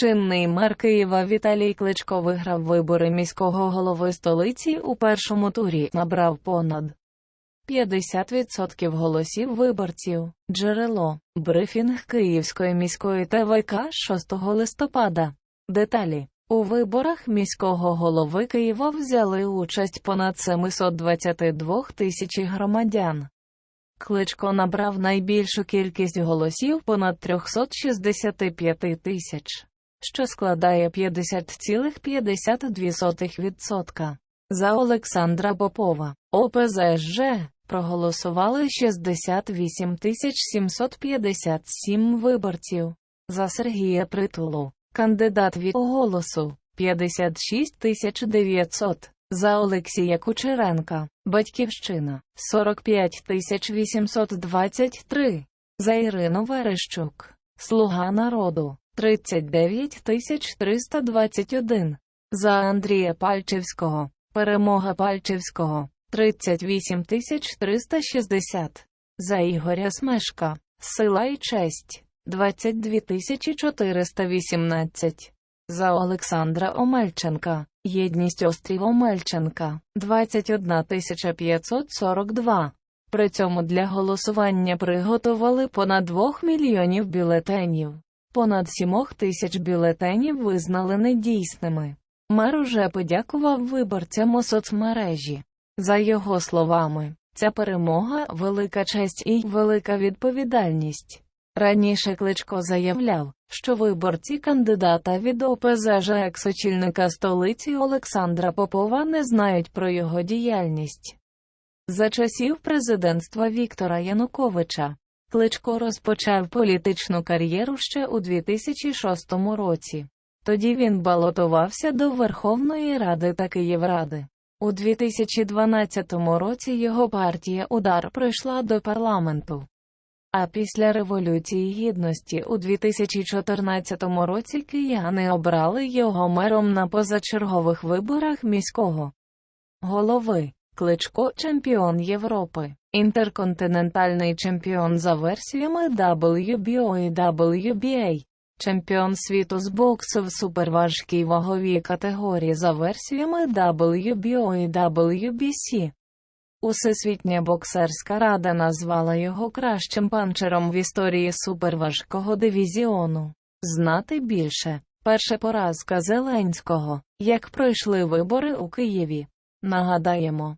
Чинний мер Києва Віталій Кличко виграв вибори міського голови столиці у першому турі, набрав понад 50% голосів виборців. Джерело. Брифінг Київської міської ТВК 6 листопада. Деталі. У виборах міського голови Києва взяли участь понад 722 тисячі громадян. Кличко набрав найбільшу кількість голосів понад 365 тисяч, що складає 50,52%. За Олександра Попова, ОПЗЖ, проголосували 68 757 виборців. За Сергія Притулу, кандидат від голосу, 56 900. За Олексія Кучеренка, Батьківщина, 45 823. За Ірину Верещук, Слуга народу, 39 321. За Андрія Пальчевського, Перемога Пальчевського, 38 360. За Ігоря Смешка, Сила і честь, 22 418. За Олександра Омельченка, Єдність острів Омельченка, 21 542. При цьому для голосування приготували понад 2 мільйонів бюлетенів. Понад 7 тисяч бюлетенів визнали недійсними. Мер уже подякував виборцям у соцмережі. За його словами, ця перемога велика честь і велика відповідальність. Раніше Кличко заявляв, що виборці кандидата від ОПЗЖ екс-очільника столиці Олександра Попова не знають про його діяльність. За часів президентства Віктора Януковича Кличко розпочав політичну кар'єру ще у 2006 році. Тоді він балотувався до Верховної Ради та Київради. У 2012 році його партія Удар прийшла до парламенту. А після Революції Гідності у 2014 році кияни обрали його мером на позачергових виборах міського голови. Кличко чемпіон Європи, інтерконтинентальний чемпіон за версіями WBO і WBA, чемпіон світу з боксу в суперважкій ваговій категорії за версіями WBO і WBC. Усесвітня боксерська рада назвала його кращим панчером в історії суперважкого дивізіону. Знати більше. Перша поразка Зеленського. Як пройшли вибори у Києві. Нагадаємо,